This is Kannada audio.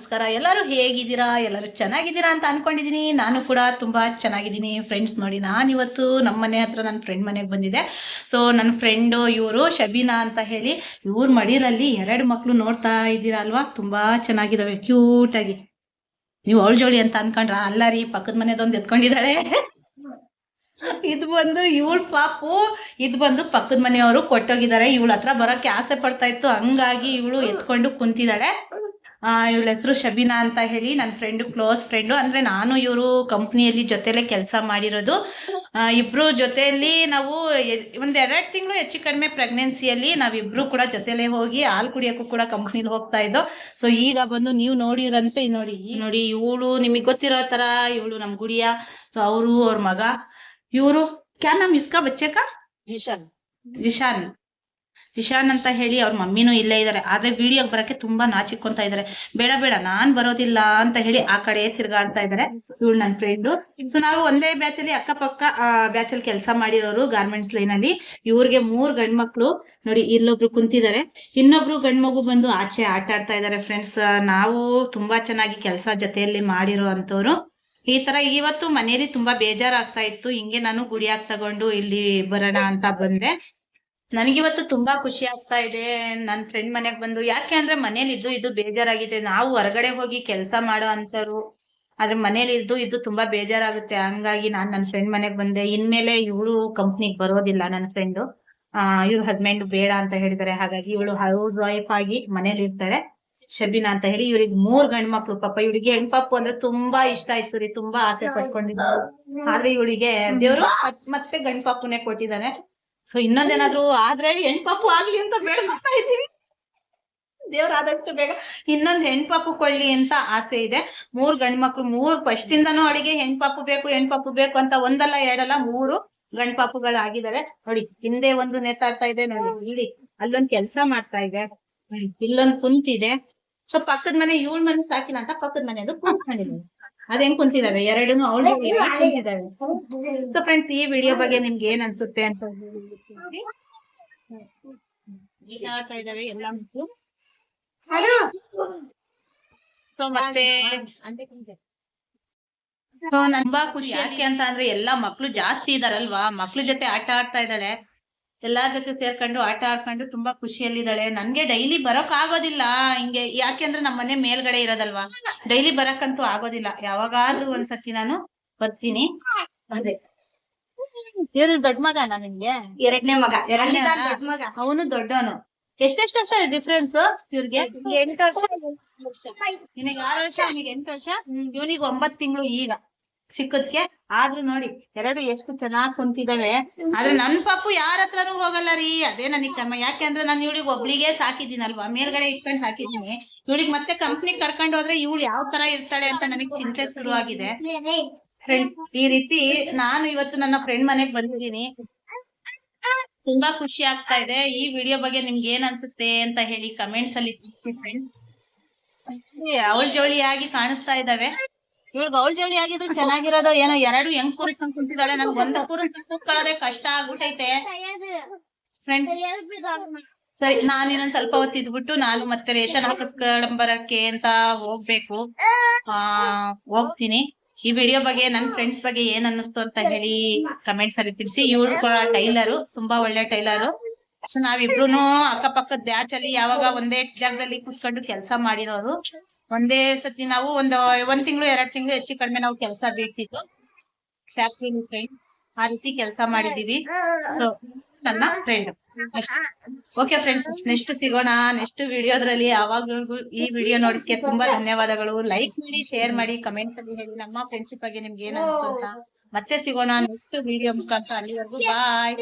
ನಮಸ್ಕಾರ. ಎಲ್ಲರೂ ಹೇಗಿದ್ದೀರಾ? ಎಲ್ಲರೂ ಚೆನ್ನಾಗಿದ್ದೀರಾ ಅಂತ ಅನ್ಕೊಂಡಿದ್ದೀನಿ ನಾನು ಕೂಡ ತುಂಬಾ ಚೆನ್ನಾಗಿದ್ದೀನಿ. ಫ್ರೆಂಡ್ಸ್ ನೋಡಿ, ನಾನಿವತ್ತು ನಮ್ಮ ಮನೆ ಹತ್ರ ನನ್ನ ಫ್ರೆಂಡ್ ಮನೆಗೆ ಬಂದಿದೆ ಸೊ ನನ್ನ ಫ್ರೆಂಡು ಇವರು ಶಬೀನಾ ಅಂತ ಹೇಳಿ, ಇವ್ರ ಮಡಿಲಲ್ಲಿ ಎರಡು ಮಕ್ಕಳು ನೋಡ್ತಾ ಇದ್ದೀರಾ ಅಲ್ವಾ? ತುಂಬ ಚೆನ್ನಾಗಿದ್ದಾವೆ ಕ್ಯೂಟಾಗಿ ನೀವು ಅವಳ ಜೋಳಿ ಅಂತ ಅನ್ಕೊಂಡ್ರ? ಅಲ್ಲ ರೀ, ಪಕ್ಕದ ಮನೆದೊಂದು ಎತ್ಕೊಂಡಿದ್ದಾಳೆ. ಇದು ಬಂದು ಇವಳು ಪಾಪು, ಇದು ಬಂದು ಪಕ್ಕದ ಮನೆಯವರು ಕೊಟ್ಟೋಗಿದ್ದಾರೆ. ಇವಳ ಹತ್ರ ಬರೋಕ್ಕೆ ಆಸೆ ಪಡ್ತಾ ಇತ್ತು. ಹಂಗಾಗಿ ಇವಳು ಎತ್ಕೊಂಡು ಕುಂತಿದ್ದಾಳೆ. ಇವಳ ಹೆಸರು ಶಬೀನಾ ಅಂತ ಹೇಳಿ ನನ್ನ ಫ್ರೆಂಡು ಕ್ಲೋಸ್ ಫ್ರೆಂಡು ಅಂದ್ರೆ ನಾನು ಇವರು ಕಂಪ್ನಿಯಲ್ಲಿ ಜೊತೆಲೇ ಕೆಲಸ ಮಾಡಿರೋದು. ಇಬ್ಬರು ಇಬ್ರು ಜೊತೆಯಲ್ಲಿ ನಾವು ಒಂದು ಎರಡು ತಿಂಗಳು ಹೆಚ್ಚು ಕಡಿಮೆ ಪ್ರೆಗ್ನೆನ್ಸಿಯಲ್ಲಿ ನಾವಿಬ್ರು ಕೂಡ ಜೊತೆಲೇ ಹೋಗಿ ಹಾಲು ಕುಡಿಯೋಕ್ಕೂ ಕೂಡ ಕಂಪ್ನಿಲಿ ಹೋಗ್ತಾ ಇದ್ದೋ. ಸೊ ಈಗ ಬಂದು ನೀವು ನೋಡಿರಂತೆ ನೋಡಿ ನೋಡಿ ಇವಳು ನಿಮಗೆ ಗೊತ್ತಿರೋ ತರ ಇವಳು ನಮ್ಮ ಗುಡಿಯ. ಸೊ ಅವರು ಅವ್ರ ಮಗ. ಇವರು ಕ್ಯಾ ಮಿಸ್ಕಾ ಇಸ್ಕಾ ಬಚ್ಚೆ ಕಾ ಜಿಶಾನ್. ಜಿಶಾನ್. ಜಿಶಾನ್ ಅಂತ ಹೇಳಿ ಅವ್ರ ಮಮ್ಮಿನೂ ಇಲ್ಲೇ ಇದ್ದಾರೆ ಆದ್ರೆ ವಿಡಿಯೋಗೆ ಬರಕ್ಕೆ ತುಂಬಾ ನಾಚಿಕೊಂತ ಇದ್ದಾರೆ ಬೇಡ ಬೇಡ, ನಾನು ಬರೋದಿಲ್ಲ ಅಂತ ಹೇಳಿ ಆ ಕಡೆ ತಿರ್ಗಾಡ್ತಾ ಇದ್ದಾರೆ ಇವಳು ನನ್ನ ಫ್ರೆಂಡು ಸೊ ನಾವು ಒಂದೇ ಬ್ಯಾಚಲ್ಲಿ ಅಕ್ಕಪಕ್ಕ ಬ್ಯಾಚಲ್ಲಿ ಕೆಲಸ ಮಾಡಿರೋರು ಗಾರ್ಮೆಂಟ್ಸ್ ಲೈನ್ ಅಲ್ಲಿ. ಇವ್ರಿಗೆ ಮೂರು ಗಂಡ್ಮಕ್ಳು. ನೋಡಿ, ಇಲ್ಲೊಬ್ರು ಕುಂತಿದ್ದಾರೆ ಇನ್ನೊಬ್ರು ಗಂಡ್ಮಗು ಬಂದು ಆಚೆ ಆಟ ಆಡ್ತಾ ಇದ್ದಾರೆ ಫ್ರೆಂಡ್ಸ್ ನಾವು ತುಂಬಾ ಚೆನ್ನಾಗಿ ಕೆಲಸ ಜೊತೆಯಲ್ಲಿ ಮಾಡಿರೋ ಈ ತರ ಇವತ್ತು ಮನೇಲಿ ತುಂಬಾ ಬೇಜಾರಾಗ್ತಾ ಇತ್ತು. ಹಿಂಗೆ ನಾನು ಗುಡಿಯಾಗಿ ತಗೊಂಡು ಇಲ್ಲಿ ಬರೋಣ ಅಂತ ಬಂದೆ. ನನಗಿವತ್ತು ತುಂಬಾ ಖುಷಿ ಆಗ್ತಾ ಇದೆ. ನನ್ನ ಫ್ರೆಂಡ್ ಮನೆಗ್ ಬಂದು ಯಾಕೆ ಅಂದ್ರೆ ಮನೇಲಿ ಇದ್ದು ಇದು ಬೇಜಾರಾಗಿದೆ. ನಾವು ಹೊರಗಡೆ ಹೋಗಿ ಕೆಲಸ ಮಾಡೋ ಅಂತರು ಆದ್ರೆ ಮನೇಲಿ ಇದ್ದು ಇದು ತುಂಬಾ ಬೇಜಾರಾಗುತ್ತೆ. ಹಂಗಾಗಿ ನಾನ್ ನನ್ನ ಫ್ರೆಂಡ್ ಮನೆಗ್ ಬಂದೆ. ಇನ್ಮೇಲೆ ಇವಳು ಕಂಪ್ನಿಗ್ ಬರೋದಿಲ್ಲ ನನ್ನ ಫ್ರೆಂಡು ಆ, ಇವ್ರ ಹಸ್ಬೆಂಡ್ ಬೇಡ ಅಂತ ಹೇಳಿದಾರೆ ಹಾಗಾಗಿ ಇವಳು ಹೌಸ್ ವೈಫ್ ಆಗಿ ಮನೇಲಿ ಇರ್ತಾರೆ. ಶಬೀನಾ ಅಂತ ಹೇಳಿ ಇವ್ರಿಗೆ ಮೂರ್ ಗಂಡ್ ಮಕ್ಳು. ಪಾಪ ಇವಳಿಗೆ ಹೆಣ್ಪಾಪು ಅಂದ್ರೆ ತುಂಬಾ ಇಷ್ಟ ಆಯ್ತು ರೀ. ತುಂಬಾ ಆಸೆ ಪಟ್ಕೊಂಡಿದ್ರು ಆದ್ರೆ ಇವಳಿಗೆ ದೇವ್ರು ಮತ್ತೆ ಗಂಡ್ ಪಾಪುನೇ ಕೊಟ್ಟಿದ್ದಾನೆ ಸೊ ಇನ್ನೊಂದೇನಾದ್ರು ಆದ್ರೆ ಹೆಣ್ಪಾಪು ಆಗ್ಲಿ ಅಂತ ಬೇಡ್ಕೊತಾ ಇದೀವಿ ದೇವ್ರ ಆದಷ್ಟು ಬೇಗ ಇನ್ನೊಂದ್ ಹೆಣ್ಪಾಪು ಕೊಳ್ಳಿ ಅಂತ ಆಸೆ ಇದೆ. ಮೂರ್ ಗಂಡ್ ಮಕ್ಳು, ಮೂರ್ ಫಸ್ಟ್ ಇಂದನೂ ಅಡಿಗೆ ಹೆಣ್ಪಾಪು ಬೇಕು ಹೆಣ್ಪಾಪು ಬೇಕು ಅಂತ ಒಂದಲ್ಲ, ಎರಡಲ್ಲ, ಮೂರು ಗಣಪಾಪುಗಳು ಆಗಿದ್ದಾರೆ ನೋಡಿ, ಹಿಂದೆ ಒಂದು ನೇತಾಡ್ತಾ ಇದೆ, ನೋಡಿ, ಇಲ್ಲಿ ಅಲ್ಲೊಂದ್ ಕೆಲ್ಸ ಮಾಡ್ತಾ ಇದೆ. ಇಲ್ಲೊಂದ್ ಕುಂತಿದೆ. ಸೊ ಪಕ್ಕದ ಮನೆ, ಇವಳ ಮನೆ ಸಾಕಿಲ್ಲ ಅಂತ ಪಕ್ಕದ ಮನೆಯಲ್ಲೂ ಕುಂತ್ಕೊಂಡಿದೆ ಅದ್ ಹೆಂಗ್ ಕುಂತಿದಾವೆ ಎರಡೂನು ಅವಳು ಕುಂತಿದಾವೆ ಸೊ ಫ್ರೆಂಡ್ಸ್ ಈ ವಿಡಿಯೋ ಬಗ್ಗೆ ನಿಮ್ಗೆ ಏನ್ ಅನ್ಸುತ್ತೆ ಅಂತ ಹೇಳ್ತಾ ಇದಾವೆ ಎಲ್ಲ ಮಕ್ಕಳು. ಸೊ ಮತ್ತೆ ಸೊ ಖುಷಿ ಯಾಕೆ ಅಂತ ಅಂದ್ರೆ ಎಲ್ಲಾ ಮಕ್ಳು ಜಾಸ್ತಿ ಇದಾರಲ್ವಾ? ಮಕ್ಳು ಜೊತೆ ಆಟ ಆಡ್ತಾ ಇದ್ದಾಳೆ. ಎಲ್ಲಾರ್ ಜೊತೆ ಸೇರ್ಕೊಂಡು ಆಟ ಆಡ್ಕೊಂಡು ತುಂಬಾ ಖುಷಿಯಲ್ಲಿದ್ದಾಳೆ. ನನ್ಗೆ ಡೈಲಿ ಬರೋಕ್ ಆಗೋದಿಲ್ಲ. ಹಿಂಗೆ ಯಾಕೆಂದ್ರೆ ನಮ್ಮ ಮನೆ ಮೇಲ್ಗಡೆ ಇರೋದಲ್ವಾ? ಡೈಲಿ ಬರಕ್ಕಂತೂ ಆಗೋದಿಲ್ಲ. ಯಾವಾಗಾದ್ರೂ ಒಂದ್ಸತಿ ನಾನು ಬರ್ತೀನಿ. ಅದೇ. ಇವ್ರು ದೊಡ್ಡ ಮಗನಾ ನಿಮ್ಗೆ ಎರಡನೇ ಮಗ. ಎರಡನೇ ಮಗ? ದೊಡ್ಡ ಮಗ. ಅವನು ದೊಡ್ಡವನು. ಎಷ್ಟೆಷ್ಟು ವರ್ಷ ಡಿಫ್ರೆನ್ಸ್ ಇವ್ರಿಗೆ? ಎಂಟು ವರ್ಷ. ಆರು ವರ್ಷ ಇವನಿಗೆ ಎಂಟು ವರ್ಷ? ಇವನಿಗೆ ಒಂಬತ್ತು ತಿಂಗಳು ಈಗ. ಚಿಕ್ಕದ್ಕೆ? ಆದ್ರೂ ನೋಡಿ, ಎರಡು ಎಷ್ಟು ಚೆನ್ನಾಗ್ ಕುಂತಿದಾವೆ. ಆದ್ರೆ ನನ್ ಪಾಪು ಯಾರ ಹತ್ರನೂ ಹೋಗಲ್ಲ ರೀ. ಅದೇ ನನಗ್ ಕಮ್ಮ ಯಾಕೆ ಅಂದ್ರೆ ನಾನು ಇವಳಿಗೆ ಒಬ್ಳಿಗೆ ಸಾಕಿದ್ದೀನಲ್ವಾ? ಮೇಲ್ಗಡೆ ಇಟ್ಕೊಂಡು ಸಾಕಿದ್ದೀನಿ. ಇವಳಿಗೆ ಮತ್ತೆ ಕಂಪ್ನಿ ಕರ್ಕೊಂಡು ಹೋದ್ರೆ ಇವಳು ಯಾವ ತರ ಇರ್ತಾಳೆ ಅಂತ ನನಗ್ ಚಿಂತೆ ಶುರುವಾಗಿದೆ. ಫ್ರೆಂಡ್ಸ್ ಈ ರೀತಿ ನಾನು ಇವತ್ತು ನನ್ನ ಫ್ರೆಂಡ್ ಮನೆಗ್ ಬಂದಿದ್ದೀನಿ. ತುಂಬಾ ಖುಷಿ ಆಗ್ತಾ ಇದೆ. ಈ ವಿಡಿಯೋ ಬಗ್ಗೆ ನಿಮ್ಗೆ ಏನ್ ಅನ್ಸುತ್ತೆ ಅಂತ ಹೇಳಿ ಕಮೆಂಟ್ಸ್ ಅಲ್ಲಿ ತಿಳಿಸಿ ಫ್ರೆಂಡ್ಸ್ ಅವಳ ಜೋಳಿಯಾಗಿ ಕಾಣಿಸ್ತಾ ಇದಾವೆ. ಇವಳಿಗೆ ಗೌಳ್ ಜೋಳಿ ಆಗಿದ್ರು ಚೆನ್ನಾಗಿರೋದು ಏನೋ ಎರಡು ಹೆಂಗ್ ಕೂರಿಸ್ಕೊಂಡ್ ಕುಂತಿದ್ದಾಳೆ ನನ್ಗೆ ಒಂದ್ ಕೂರಿಸ್ಕೊಳ್ಳೋದೇ ಕಷ್ಟ ಆಗ್ಬಿಟೈತೆ. ಫ್ರೆಂಡ್ಸ್ ಸರಿ ನಾನು ಇನ್ನೊಂದ್ ಸ್ವಲ್ಪ ಹೊತ್ತು ಇದ್ಬಿಟ್ಟು ನಾನು ಮತ್ತೆ ರೇಷನ್ ಹಾಕಿಸ್ಕೊಂಡ್ ಬರಕ್ಕೆ ಅಂತ ಹೋಗ್ಬೇಕು. ಆ ಹೋಗ್ತೀನಿ. ಈ ವಿಡಿಯೋ ಬಗ್ಗೆ ನನ್ ಫ್ರೆಂಡ್ಸ್ ಬಗ್ಗೆ ಏನ್ ಅನ್ನಿಸ್ತು ಅಂತ ಹೇಳಿ ಕಮೆಂಟ್ಸ್ ಅಲ್ಲಿ ತಿಳಿಸಿ. ಇವಳು ಕೂಡ ಟೈಲರು ತುಂಬಾ ಒಳ್ಳೆ ಟೈಲರು. ಸೊ ನಾವಿಬ್ರುನು ಅಕ್ಕಪಕ್ಕದ ಬ್ಯಾಚ್ ಅಲ್ಲಿ ಯಾವಾಗ ಒಂದೇ ಜಾಗದಲ್ಲಿ ಕುತ್ಕೊಂಡು ಕೆಲಸ ಮಾಡಿರೋರು. ಒಂದೇ ಸತಿ ನಾವು ಒಂದು, ಒಂದ್ ತಿಂಗಳು, ಎರಡ್ ತಿಂಗಳು ಹೆಚ್ಚು ಕಡಿಮೆ ನಾವು ಕೆಲಸ ಬೇಕಿತ್ತು ಫ್ಯಾಕ್ಟ್ರಿ ಫ್ರೆಂಡ್ಸ್ ಆ ರೀತಿ ಕೆಲಸ ಮಾಡಿದೀವಿ ಸೊ ನನ್ನ ಫ್ರೆಂಡ್ ಓಕೆ ಫ್ರೆಂಡ್ಸ್ ನೆಕ್ಸ್ಟ್ ಸಿಗೋಣ. ನೆಕ್ಸ್ಟ್ ವಿಡಿಯೋದ್ರಲ್ಲಿ ಯಾವಾಗ್ಲೂ ಈ ವಿಡಿಯೋ ನೋಡಿದ್ಕೆ ತುಂಬಾ ಧನ್ಯವಾದಗಳು. ಲೈಕ್ ಮಾಡಿ ಶೇರ್ ಮಾಡಿ ಕಮೆಂಟ್ ಅಲ್ಲಿ ಹೇಳಿ. ನಮ್ಮ ಫ್ರೆಂಡ್ಶಿಪ್ ಬಗ್ಗೆ ನಿಮ್ಗೆ ಏನ್ ಮತ್ತೆ ಸಿಗೋಣ ನೆಕ್ಸ್ಟ್ ವಿಡಿಯೋ ಮುಖಾಂತರ. ಅಲ್ಲಿವರೆಗೂ ಬಾಯ್